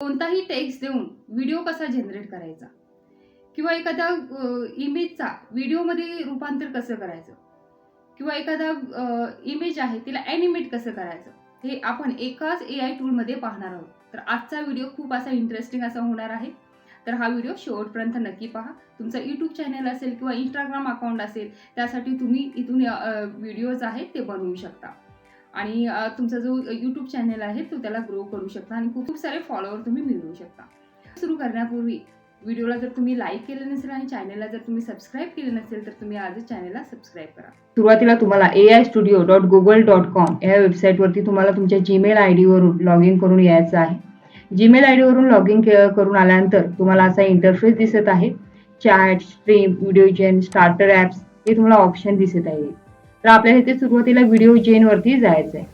कोणताही टेक्स्ट देऊन व्हिडिओ कसा जनरेट करायचा? किंवा एखाद्या इमेजचा व्हिडिओमध्ये रूपांतर कसं करायचं? किंवा एखादा इमेज आहे तिला ॲनिमेट कसं करायचं? हे आपण एकाच ए आय टूलमध्ये पाहणार आहोत. तर आजचा व्हिडिओ खूप असा इंटरेस्टिंग असा होणार आहे. तर हा व्हिडिओ शेवटपर्यंत नक्की पहा. तुमचा यूट्यूब चॅनल असेल किंवा इंस्टाग्राम अकाउंट असेल त्यासाठी तुम्ही इथून व्हिडिओज आहेत ते बनवू शकता. आणि तुमचा जो यूट्यूब चॅनल आहे तो त्याला ग्रो करू शकता आणि खूप खूप सारे फॉलोअर तुम्ही मिळवू शकता. सुरू करण्यापूर्वी व्हिडिओला जर तुम्ही लाईक केलं नसेल आणि चॅनलला जर तुम्ही सबस्क्राईब केलं नसेल तर तुम्ही आजच चॅनलला सबस्क्राईब करा. सुरुवातीला तुम्हाला A I studio dot Google dot com या वेबसाईटवरती तुम्हाला तुमच्या जीमेल आय डीवरून लॉग इन करून यायचं आहे. जीमेल आय डीवरून लॉग इन करून आल्यानंतर तुम्हाला असा इंटरफेस दिसत आहे. Chat stream video gen starter apps हे तुम्हाला ऑप्शन दिसत आहे. तर आपल्याला इथे सुरुवातीला व्हिडिओ जेनवरती जायचं आहे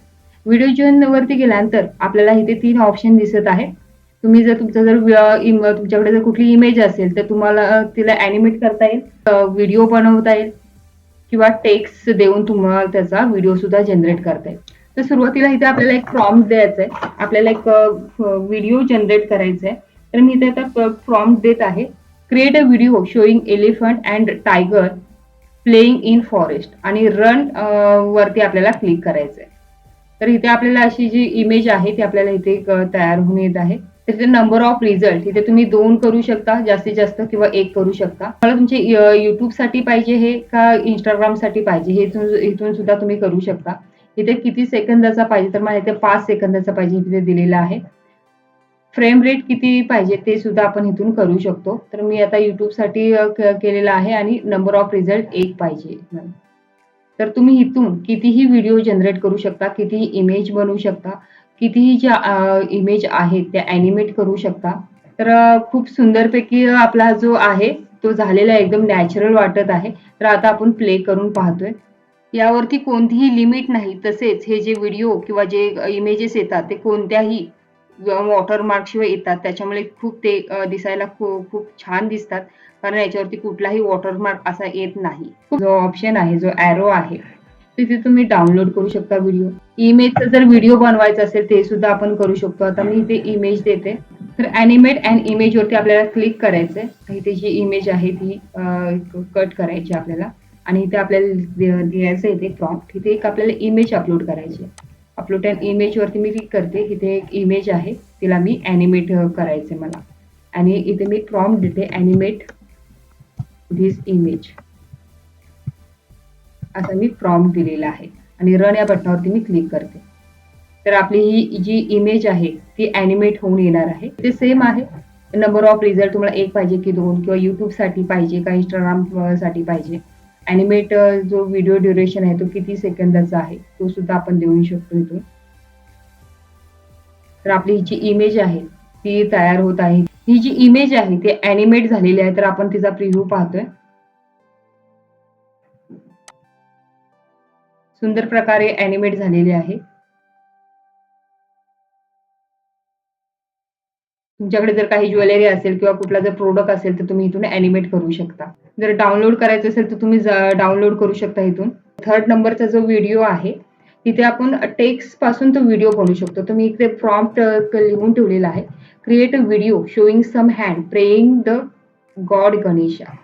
व्हिडिओ जेनवरती गेल्यानंतर आपल्याला इथे तीन ऑप्शन दिसत आहे. तुम्ही जर तुमचा जर तुमच्याकडे जर कुठली इमेज असेल तर तुम्हाला तिला ॲनिमेट करता येईल. व्हिडिओ बनवता येईल. किंवा टेक्स्ट देऊन तुम्हाला त्याचा व्हिडिओ सुद्धा जनरेट करता येईल. तर सुरुवातीला इथे आपल्याला एक फॉर्म द्यायचा आहे आपल्याला एक व्हिडिओ जनरेट करायचा आहे तर मी इथे आता फॉर्म देत आहे. Create a video showing elephant and tiger playing in forest आणि रन वरती आपल्याला क्लिक करायचं आहे तर इथे आपल्याला अशी जी इमेज आहे ती आपल्याला इथे तयार होऊन येत आहे. तिथे नंबर ऑफ रिझल्ट इथे तुम्ही दोन करू शकता जास्तीत जास्त किंवा एक करू शकता. मला तुमचे युट्यूबसाठी पाहिजे हे का इंस्टाग्रामसाठी पाहिजे हे इथून इथून सुद्धा तुम्ही करू शकता. इथे किती सेकंदाचा पाहिजे तर मला इथे पाच सेकंदाचा पाहिजे इथे दिलेला आहे. फ्रेम रेट किती पाहिजे ते सुद्धा आपण इथून करू शकतो. तर मी आता यूट्यूबसाठी केलेला आहे आणि नंबर ऑफ रिझल्ट एक पाहिजे. तर तुम्ही इथून कितीही व्हिडिओ जनरेट करू शकता कितीही इमेज बनवू शकता कितीही ज्या इमेज आहेत त्या ॲनिमेट करू शकता. तर खूप सुंदरपैकी आपला जो आहे तो झालेला एकदम नॅचरल वाटत आहे. तर आता आपण प्ले करून पाहतोय. यावरती कोणतीही लिमिट नाही. तसेच हे जे व्हिडिओ किंवा जे इमेजेस येतात ते कोणत्याही वॉटरमार्क शिवाय येतात. त्याच्यामुळे खूप ते दिसायला खूप खूप छान दिसतात. कारण याच्यावरती कुठलाही वॉटर मार्क असा येत नाही. जो ऑप्शन आहे जो ॲरो आहे तिथे तुम्ही डाउनलोड करू शकता व्हिडिओ इमेजचा जर व्हिडिओ बनवायचा असेल ते सुद्धा आपण करू शकतो. आता मी इथे इमेज देते. तर अॅनिमेट अँड इमेज वरती आपल्याला क्लिक करायचंय. इथे जी इमेज आहे ती कट करायची आपल्याला. आणि इथे आपल्याला दे- द्यायचं इथे प्रॉम्प्ट इथे एक आपल्याला इमेज अपलोड करायची अपलोड अँड इमेजवरती मी क्लिक करते. इथे एक इमेज आहे. तिला मी ॲनिमेट करायचे मला. आणि इथे मी प्रॉम्प्ट देते ॲनिमेट धिस इमेज असा मी प्रॉम्प्ट दिलेला आहे. आणि रन या बटनावरती मी क्लिक करते. तर आपली ही जी इमेज आहे ती ॲनिमेट होऊन येणार आहे. ते सेम आहे. नंबर ऑफ रिझल्ट तुम्हाला एक पाहिजे की दोन किंवा यूट्यूबसाठी पाहिजे का इंस्टाग्रामसाठी पाहिजे. ॲनिमेट जो व्हिडिओ ड्युरेशन आहे तो किती सेकंदाचा आहे तो सुद्धा आपण देऊ शकतो इथून. तर आपली ही जी इमेज आहे ती तयार होत आहे. ही जी इमेज आहे ती ॲनिमेट झालेली आहे तर आपण तिचा प्रिव्ह्यू पाहतोय. सुंदर प्रकारे ॲनिमेट झालेले आहे. तुमच्याकडे जर काही ज्वेलरी असेल किंवा कुठला जर प्रोडक्ट असेल तर तुम्ही इथून ॲनिमेट करू शकता. जर डाउनलोड करायचं असेल तर तुम्ही डाउनलोड करू शकता इथून. थर्ड नंबरचा जो व्हिडिओ आहे तिथे आपण टेक्स्टपासून तो व्हिडिओ बनवू शकतो. तुम्ही इकडे प्रॉम्प्ट लिहून ठेवलेला आहे. Create a video showing some hand praying the god Ganesha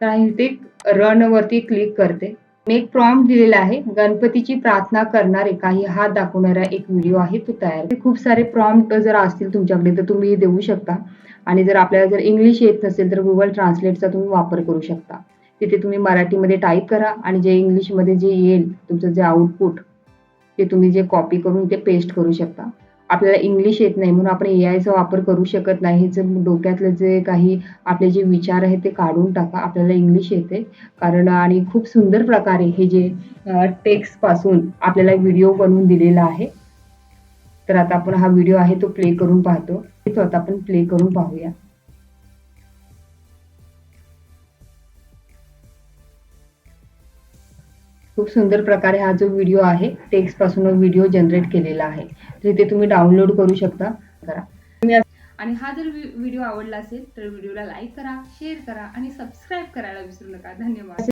तर आणि इथे रन वरती क्लिक करते. एक प्रॉम्प्ट दिलेला आहे. गणपतीची प्रार्थना करणारे काही हात दाखवणारा एक व्हिडिओ आहे तो तयार. खूप सारे प्रॉम्प्ट जर असतील तुमच्याकडे तर तुम्ही देऊ शकता. आणि जर आपल्याला जर इंग्लिश येत नसेल तर गुगल ट्रान्सलेटचा तुम्ही वापर करू शकता. तिथे तुम्ही मराठीमध्ये टाईप करा आणि जे इंग्लिशमध्ये जे येईल तुमचं जे आउटपुट ते तुम्ही जे कॉपी करून इथे पेस्ट करू शकता. आपल्याला इंग्लिश येत नाही म्हणून आपण ए आयचा वापर करू शकत नाही. जे डोक्यातले जे काही आपले जे विचार आहेत ते काढून टाका आपल्याला इंग्लिश येते. कारण आणि खूप सुंदर प्रकारे हे जे टेक्स्टपासून आपल्याला व्हिडिओ बनवून दिलेला आहे. तर आता आपण हा व्हिडिओ आहे तो प्ले करून पाहतो. तो आता आपण प्ले करून पाहूया. खूप सुंदर प्रकारे हा जो व्हिडिओ आहे टेक्स्टपासून व्हिडिओ जनरेट केलेला आहे. तर इथे तुम्ही डाउनलोड करू शकता. करा. आणि हा जर व्हिडिओ आवडला असेल तर व्हिडिओला लाईक करा शेअर करा आणि सबस्क्राईब करायला विसरू नका. धन्यवाद.